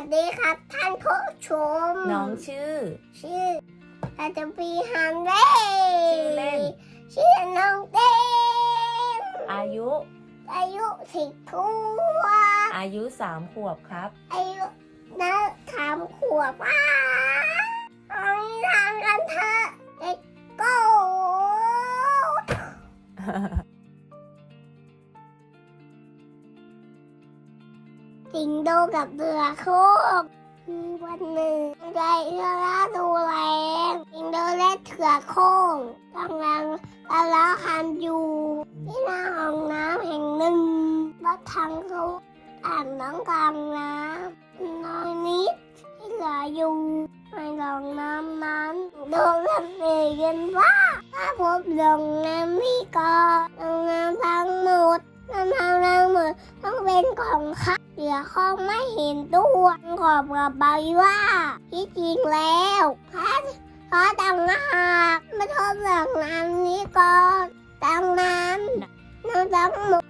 วัสดีครับท่านผู้ชม น้องชื่อ ชื่ออาจจะปีฮันเล่ชื่อเล่น ชื่อน้องเต้มอายุ อายุสิบขวบอายุสามขวบครับ อายุนักสามขวบว้าเอาทางกันเถอะเด็กโก้ สิงโตกับเรือโคกมีวันหนึ่งได้เรือราดูแลสิงโตและเถือโคงกำลังกำลังคันอยู่ที่หน้าห้องน้ำแห่งหนึ่งรถทางเขาอาบน้ำกลางน้ำน้อยนิดที่เหลืออยู่ในหลองน้ำนั้นโดนเรื่องเอ่ยกันว่าถ้าพบโรงน้ำนี่ก็โรงน้ำทั้งหมดน้ำทั้งหมดต้องเป็นของข้า เดี๋ยวเขาไม่เห็นตัวขอบกับใบว่าที่จริงแล้วพระพระต่างหากมาทบหลังน้ำนี้ก่อนดังนั้นน้ำทั้งหมด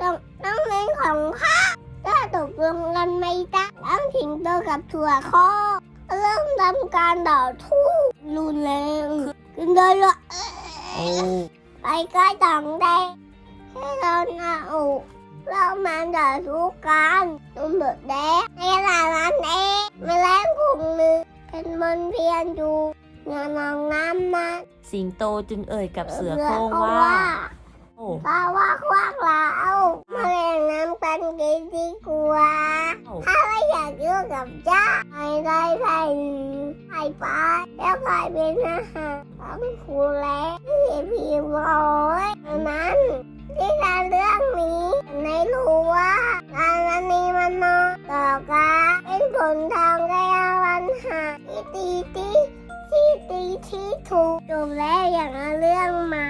ต้องต้องเป็นของข้าถ้าตกลงกันไม่ได้ต้องถิงตัวกับถั่วข้อเริ่มทำการต่อทู่รุนแรงขึ้นโดยละโอ้ไปใกล้ต่างแดงให้เราหน้าอก เรามาต่อสู้กันตุ้มเบิดแดงในหลานนั้นเองแม่แรงกลุ่มหนึ่งเป็นมนต์เพียนอยู่งานนองน้ำมาสิงโตจึงเอ่ยกับเสือโคร่งว่าโอ้ว่าว่าควักเรามาเล่นน้ำกันกินดีกว่าถ้าไม่อยากยุ่งกับจ้าไปได้ไปไปไปแล้วกลายเป็นอาหารของผู้แลที่ นทางแก้ปัญหาที่ตีที่ที่ตีที่ถูกจบแล้วอย่างเรื่องมา